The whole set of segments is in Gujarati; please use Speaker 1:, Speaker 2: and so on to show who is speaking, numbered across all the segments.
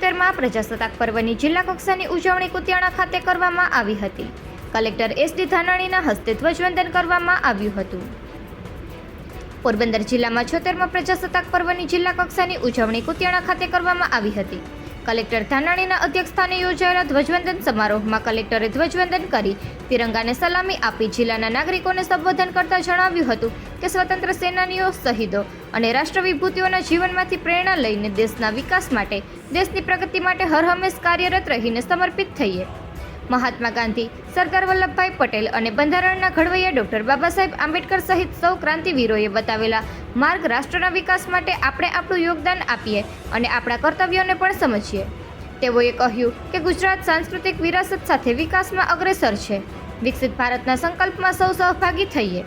Speaker 1: પ્રજાસત્તાક પર્વની જિલ્લા કક્ષાની ઉજવણી કુતિયાણા ખાતે કરવામાં આવી હતી. કલેક્ટર એસ ડી ધાનાણીના હસ્તે ધ્વજવંદન કરવામાં આવ્યું હતું. પોરબંદર જિલ્લામાં છોતેરમાં પ્રજાસત્તાક પર્વની જિલ્લા કક્ષાની ઉજવણી કુતિયાણા ખાતે કરવામાં આવી હતી. કલેક્ટર ધાનાણીના અધ્યક્ષસ્થાને યોજાયેલા ધ્વજવંદન સમારોહમાં કલેક્ટરે ધ્વજવંદન કરી તિરંગાને સલામી આપી જિલ્લાના નાગરિકોને સંબોધન કરતા જણાવ્યું હતું કે સ્વતંત્ર સેનાનીઓ શહીદો અને રાષ્ટ્ર વિભૂતિઓના જીવનમાંથી પ્રેરણા લઈને દેશના વિકાસ માટે, દેશની પ્રગતિ માટે હરહંમેશ કાર્યરત રહીને સમર્પિત થઈએ. મહાત્મા ગાંધી, સરદાર વલ્લભભાઈ પટેલ અને બંધારણના ઘડવૈયા ડૉક્ટર બાબા સાહેબ આંબેડકર સહિત સૌ ક્રાંતિવીરોએ બતાવેલા માર્ગ રાષ્ટ્રના વિકાસ માટે આપણે આપણું યોગદાન આપીએ અને આપણા કર્તવ્યોને પણ સમજીએ. તેઓએ કહ્યું કે ગુજરાત સાંસ્કૃતિક વિરાસત સાથે વિકાસમાં અગ્રેસર છે. વિકસિત ભારતના સંકલ્પમાં સૌ સહભાગી થઈએ.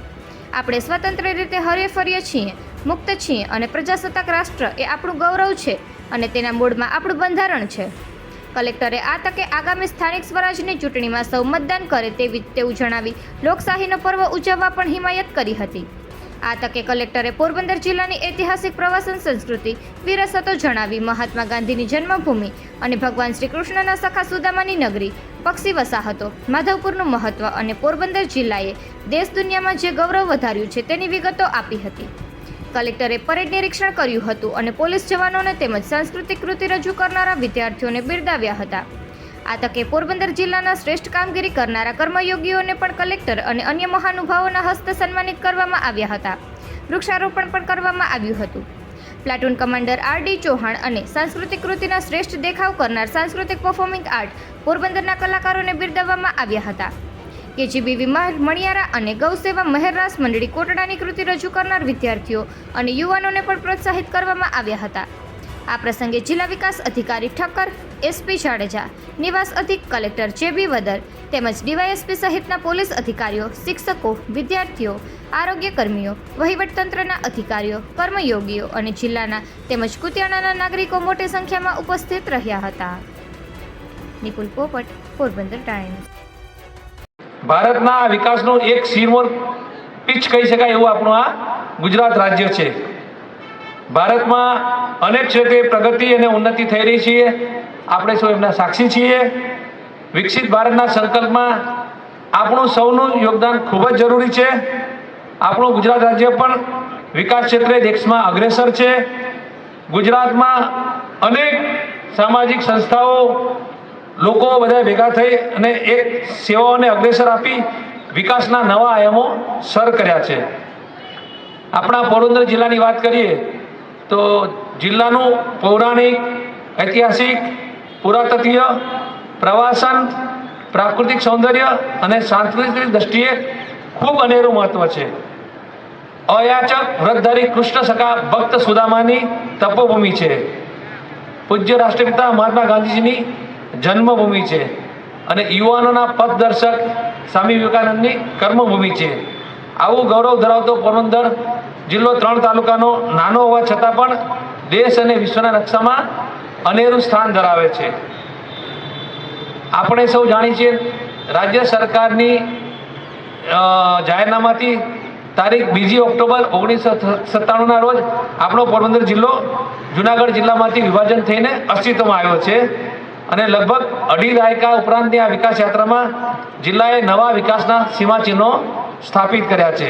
Speaker 1: આપણે સ્વતંત્ર રીતે હરે છીએ મુક્ત છીએ અને પ્રજાસત્તાક રાષ્ટ્ર એ આપણું ગૌરવ છે અને તેના મૂળમાં આપણું બંધારણ છે. કલેક્ટરે આ તકે આગામી સ્થાનિક સ્વરાજની ચૂંટણીમાં સૌ મતદાન કરે તેવી તેવું જણાવી લોકશાહીનો પર્વ ઉજવવા પણ હિમાયત કરી હતી. આ તકે કલેક્ટરે પોરબંદર જિલ્લાની ઐતિહાસિક પ્રવાસન સંસ્કૃતિ, વિરાસતો જણાવી મહાત્મા ગાંધીની જન્મભૂમિ અને ભગવાન શ્રી કૃષ્ણના સખા સુદામાની નગરી, પક્ષી વસાહતો, માધવપુરનું મહત્વ અને પોરબંદર જિલ્લાએ દેશ દુનિયામાં જે ગૌરવ વધાર્યું છે તેની વિગતો આપી હતી. કલેક્ટરે પરેડ નિરીક્ષણ કર્યું હતું અને પોલીસ જવાનોને તેમજ સાંસ્કૃતિક કૃતિ રજૂ કરનારા વિદ્યાર્થીઓને બિરદાવ્યા હતા. આ તકે પોરબંદર જિલ્લાના શ્રેષ્ઠ કામગીરી કરનારા કર્મયોગીઓને પણ કલેક્ટર અને અન્ય મહાનુભાવોના હસ્તે સન્માનિત કરવામાં આવ્યા હતા. વૃક્ષારોપણ પણ કરવામાં આવ્યું હતું. Platoon commander R D Chauhan અને સાંસ્કૃતિક કૃતિના શ્રેષ્ઠ દેખાવ કરનાર સાંસ્કૃતિક પરફોર્મિંગ આર્ટ પોરબંદરના કલાકારોને બિરદાવવામાં આવ્યા હતા. કેજીબીવી મણિયારા અને ગૌસેવા મહેરરાસ મંડળી કોટડાની કૃતિ રજૂ કરનાર વિદ્યાર્થીઓ અને યુવાનોને પણ પ્રોત્સાહિત કરવામાં આવ્યા હતા. આ પ્રસંગે જિલ્લા વિકાસ અધિકારી ઠક્કર એસપી જાડેજા, નિવાસ અધિક કલેક્ટર જેબી વદર તેમજ ડીવાયએસપી સહિતના પોલીસ અધિકારીઓ, શિક્ષકો, વિદ્યાર્થીઓ આરોગ્ય કર્મીઓ વહીવટતંત્રના અધિકારીઓ, કર્મયોગીઓ અને જિલ્લાના તેમજ કુતિયાણાના નાગરિકો મોટી સંખ્યામાં ઉપસ્થિત રહ્યા હતા. નિકુલ પોપટ, પોરબંદર ટાઈમ્સ.
Speaker 2: ભારતના વિકાસનું એક શિરમોર પીચ કહી શકાય એવું આપણું આ ગુજરાત રાજ્ય છે. ભારતમાં અનેક ક્ષેત્રે પ્રગતિ અને ઉન્નતિ થઈ રહી છે. આપણે સૌ એમના સાક્ષી છીએ. વિકસિત ભારતના સંકલ્પમાં આપણું સૌનું યોગદાન ખૂબ જ જરૂરી છે. આપણું ગુજરાત રાજ્ય પણ વિકાસ ક્ષેત્રે દેશમાં અગ્રેસર છે. ગુજરાતમાં અનેક સામાજિક સંસ્થાઓ લોકો બધા ભેગા થઈ અને એક સેવાઓને અગ્રેસર આપી વિકાસના નવા આયામો સર કર્યા છે. આપણા પોરબંદર જિલ્લાની વાત કરીએ તો જિલ્લાનું પૌરાણિક, ઐતિહાસિક, પુરાતત્વીય, પ્રવાસન, પ્રાકૃતિક સૌંદર્ય અને સાંસ્કૃતિક દ્રષ્ટિએ ખૂબ અનેરું મહત્વ છે. અયાચક વ્રતધારી કૃષ્ણ સખા ભક્ત સુદામાની તપોભૂમિ છે. પૂજ્ય રાષ્ટ્રપિતા મહાત્મા ગાંધીજીની જન્મભૂમિ છે. અને યુવાનોના પથદર્શક સ્વામી વિવેકાનંદની કર્મભૂમિ છે. આવું ગૌરવ ધરાવતો પોરબંદર જિલ્લો ત્રણ તાલુકાનો નાનો હોવા છતાં પણ દેશ અને વિશ્વના નકશામાં અનેરું સ્થાન ધરાવે છે. આપણે સૌ જાણીએ છીએ, રાજ્ય સરકારની જાહેરનામાથી તારીખ બીજી ઓક્ટોબર ઓગણીસો સત્તાણુંના રોજ આપણો પોરબંદર જિલ્લો જુનાગઢ જિલ્લામાંથી વિભાજન થઈને અસ્તિત્વમાં આવ્યો છે. અને લગભગ અઢી દાયકા ઉપરાંતની આ વિકાસ યાત્રામાં જિલ્લાએ નવા વિકાસના સીમાચિહ્નો સ્થાપિત કર્યા છે.